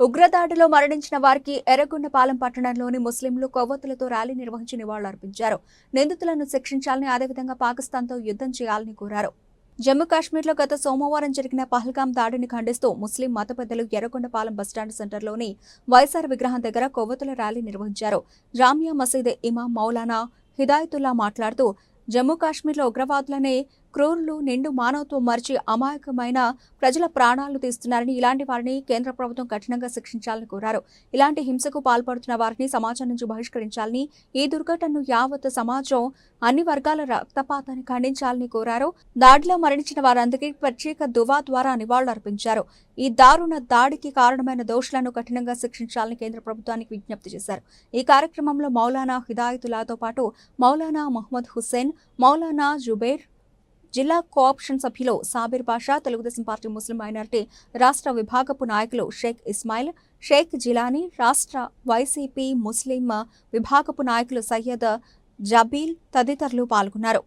ఉగ్రదాడిలో మరణించిన వారికి ఎర్రగొండపాలెం పట్టణంలోని ముస్లింలు కొవ్వొత్తులతో ర్యాలీ నిర్వహించి నివాళులర్పించారు. నిందితులను శిక్షించాలని అదేవిధంగా పాకిస్తాన్తో యుద్ధం చేయాలని కోరారు. జమ్మూ కాశ్మీర్లో గత సోమవారం జరిగిన పహల్గాం దాడిని ఖండిస్తూ ముస్లిం మత పెద్దలు ఎర్రగొండపాలెం బస్టాండ్ సెంటర్లోని వైఎస్ఆర్ విగ్రహం దగ్గర కొవ్వొత్తుల ర్యాలీ నిర్వహించారు. జామియా మసీద్ ఇమాం మౌలానా హిదాయతుల్లా మాట్లాడుతూ జమ్మూ కాశ్మీర్లో ఉగ్రవాదులనే క్రూరులు నిండు మానవత్వం మరిచి అమాయకమైన ప్రజల ప్రాణాలు తీస్తున్నారని ఇలాంటి వారిని కేంద్ర ప్రభుత్వం కఠినంగా శిక్షించాలని కోరారు. ఇలాంటి హింసకు పాల్పడుతున్న వారిని సమాజం నుంచి బహిష్కరించాలని ఈ దుర్ఘటనను యావత్ సమాజం అన్ని వర్గాల రక్తపాతాన్ని ఖండించాలని కోరారు. దాడిలో మరణించిన వారందరికీ ప్రత్యేక దువా ద్వారా నివాళులర్పించారు ఈ దారుణ దాడికి కారణమైన దోషులను కఠినంగా శిక్షించాలని కేంద్ర ప్రభుత్వానికి విజ్ఞప్తి చేశారు. ఈ కార్యక్రమంలో మౌలానా హిదాయతులాతో పాటు మౌలానా మహమ్మద్ హుస్సేన్ మౌలానా జుబేర్ జిల్లా కోఆప్షన్ సభ్యులు Sabir Basha Telugu Desam party Muslim minority రాష్ట్ర విభాగపు నాయకులు షేక్ ఇస్మాయిల్ షేక్ జిలానీ రాష్ట్ర వైసీపీ ముస్లిం విభాగపు నాయకులు సయ్యద్ జబీల్ తదితరులు పాల్గొన్నారు.